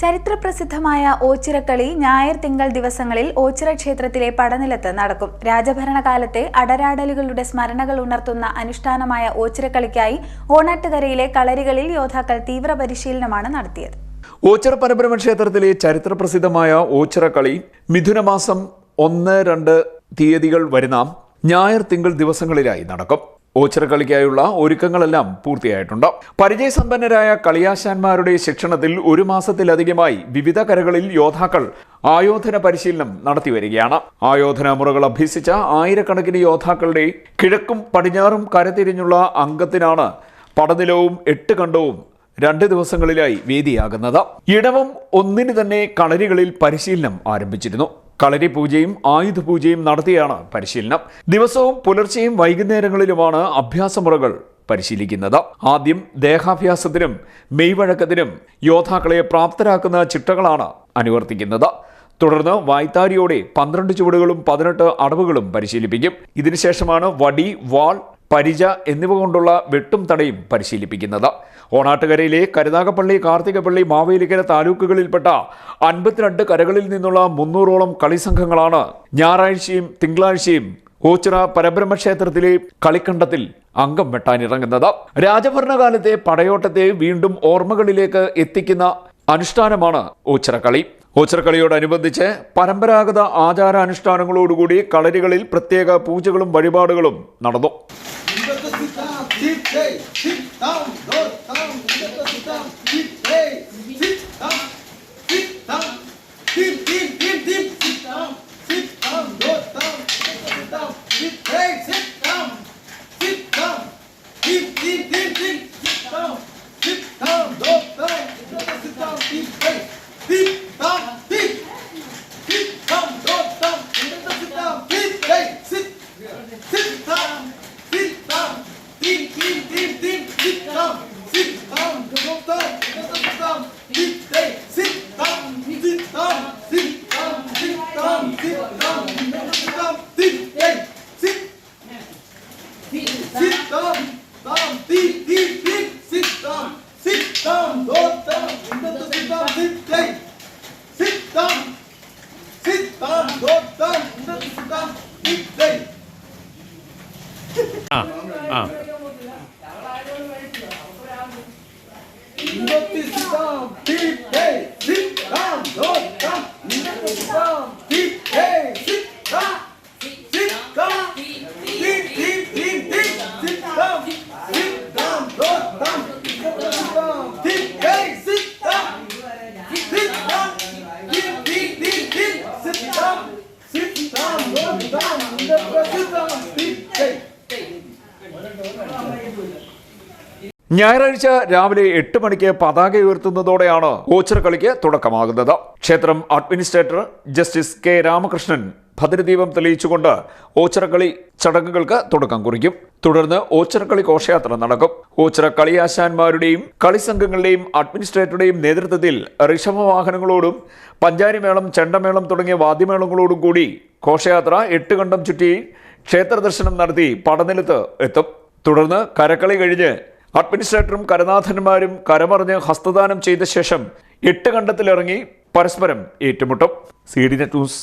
ചരിത്രപ്രസിദ്ധമായ ഓച്ചിറക്കളി ഞായർ തിങ്കൾ ദിവസങ്ങളിൽ ഓച്ചിറ ക്ഷേത്രത്തിലെ പടനിലത്ത് നടക്കും. രാജഭരണകാലത്തെ അടരാടലുകളുടെ സ്മരണകൾ ഉണർത്തുന്ന അനുഷ്ഠാനമായ ഓച്ചിറക്കളിക്കായി ഓണാട്ടുകരയിലെ കളരികളിൽ യോദ്ധാക്കൾ തീവ്ര പരിശീലനമാണ് നടത്തിയത്. ഓച്ചിറ പരബ്രഹ്മ ക്ഷേത്രത്തിലെ ചരിത്രപ്രസിദ്ധമായ ഓച്ചിറക്കളി കളി മിഥുനമാസം ഒന്ന് രണ്ട് തീയതികൾ വരുന്ന ഞായർ തിങ്കൾ ദിവസങ്ങളിലായി നടക്കും. ഓച്ചിറ കളിക്കായുള്ള ഒരുക്കങ്ങളെല്ലാം പൂർത്തിയായിട്ടുണ്ട്. പരിചയസമ്പന്നരായ കളിയാശാന്മാരുടെ ശിക്ഷണത്തിൽ ഒരു മാസത്തിലധികമായി വിവിധ കരകളിൽ യോദ്ധാക്കൾ ആയോധന പരിശീലനം നടത്തി വരികയാണ്. ആയോധന മുറകൾ അഭ്യസിച്ച ആയിരക്കണക്കിന് യോദ്ധാക്കളുടെ കിഴക്കും പടിഞ്ഞാറും കരതിരിഞ്ഞുള്ള അംഗത്തിനാണ് പടനിലവും എട്ട് കണ്ടവും രണ്ട് ദിവസങ്ങളിലായി വേദിയാകുന്നത്. ഇടവം ഒന്നിന് തന്നെ കളരികളിൽ പരിശീലനം ആരംഭിച്ചിരുന്നു. കളരി പൂജയും ആയുധ പൂജയും നടത്തിയാണ് പരിശീലനം. ദിവസവും പുലർച്ചെയും വൈകുന്നേരങ്ങളിലുമാണ് അഭ്യാസമുറകൾ പരിശീലിക്കുന്നത്. ആദ്യം ദേഹാഭ്യാസത്തിനും മെയ്വഴക്കത്തിനും യോദ്ധാക്കളെ പ്രാപ്തരാക്കുന്ന ചിട്ടകളാണ് അനുവർത്തിക്കുന്നത്. തുടർന്ന് വായ്ത്താരിയോടെ പന്ത്രണ്ട് ചുവടുകളും പതിനെട്ട് അടവുകളും പരിശീലിപ്പിക്കും. ഇതിനുശേഷമാണ് വടി വാൾ പരിച എന്നിവ കൊണ്ടുള്ള വെട്ടും തടയും പരിശീലിപ്പിക്കുന്നത്. ഓണാട്ടുകരയിലെ കരുനാഗപ്പള്ളി കാർത്തികപ്പള്ളി മാവേലിക്കര താലൂക്കുകളിൽപ്പെട്ട അൻപത്തിരണ്ട് കരകളിൽ നിന്നുള്ള മുന്നൂറോളം കളിസംഘങ്ങളാണ് ഞായറാഴ്ചയും തിങ്കളാഴ്ചയും ഓച്ചിറ പരബ്രഹ്മക്ഷേത്രത്തിലെ കളിക്കണ്ടത്തിൽ അംഗം വെട്ടാനിറങ്ങുന്നത്. രാജഭരണകാലത്തെ പടയോട്ടത്തെ വീണ്ടും ഓർമ്മകളിലേക്ക് എത്തിക്കുന്ന അനുഷ്ഠാനമാണ് ഓച്ചിറക്കളി ഓച്ചിറക്കളിയോടനുബന്ധിച്ച് പരമ്പരാഗത ആചാരാനുഷ്ഠാനങ്ങളോടുകൂടി കളരികളിൽ പ്രത്യേക പൂജകളും വഴിപാടുകളും നടന്നു. sit, hey, sit down, no, down, sit down, sit, hey, sit down, sit down, sit, sit. sit down, down, deep, deep, deep, sit down, sit down, don't down, into the sit down, sit down, sit down, sit down, don't down, into the sit down, sit down. Ah, ah. ഞായറാഴ്ച രാവിലെ എട്ട് മണിക്ക് പതാക ഉയർത്തുന്നതോടെയാണ് ochre കളിക്ക് തുടക്കമാകുന്നത്. ക്ഷേത്രം administrator justice K Ramakrishnan ഭദ്രദീപം തെളിയിച്ചുകൊണ്ട് ഓച്ചിറക്കളി ചടങ്ങുകൾക്ക് തുടക്കം കുറിക്കും. തുടർന്ന് ഓച്ചിറക്കളി ഘോഷയാത്ര നടക്കും. ഓച്ചിറ കളിയാശാന്മാരുടെയും കളിസംഘങ്ങളുടെയും അഡ്മിനിസ്ട്രേറ്ററുടെയും നേതൃത്വത്തിൽ ഋഷഭവാഹനങ്ങളോടും പഞ്ചാരിമേളം ചെണ്ടമേളം തുടങ്ങിയ വാദ്യമേളങ്ങളോടും കൂടി ഘോഷയാത്ര എട്ട് കണ്ടം ചുറ്റി ക്ഷേത്ര ദർശനം നടത്തി പടനിലത്ത് എത്തും. തുടർന്ന് കരക്കളി കഴിഞ്ഞ് അഡ്മിനിസ്ട്രേറ്ററും കരനാഥന്മാരും കരമറിഞ്ഞ് ഹസ്തദാനം ചെയ്ത ശേഷം എട്ട് കണ്ടത്തിലിറങ്ങി പരസ്പരം ഏറ്റുമുട്ടും. C D net news.